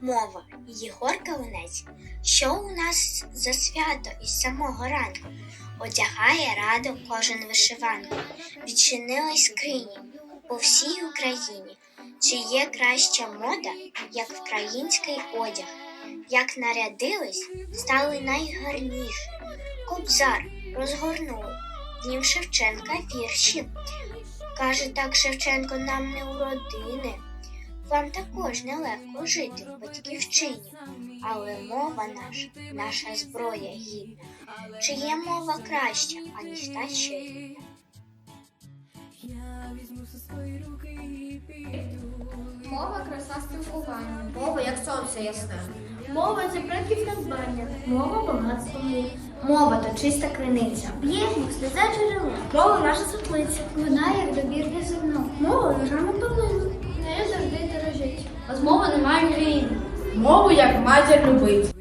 мова Єгор Калинець. Що у нас за свято із самого ранку? Одягає радо кожен вишиванку. Відчинились скрині по всій Україні. Чи є краща мода, як український одяг? Як нарядились, стали найгарніші. Кобзар розгорнули, Днів Шевченка вірші. Каже так Шевченко нам не у родини. Вам також нелегко жити в батьківщині, але мова наша, наша зброя гідна. Чи є мова краща, аніж та, що рідна? Мова краса спілкування. Мова як сонце ясне. Мова це предків надбання. Мова багатство мов. Мова то чиста криниця. Б'є їх сльоза джерело. Мова наша світлиця. Вона як добірне зерно. Мова лежана Без мови немає країни. Мову як матір любить.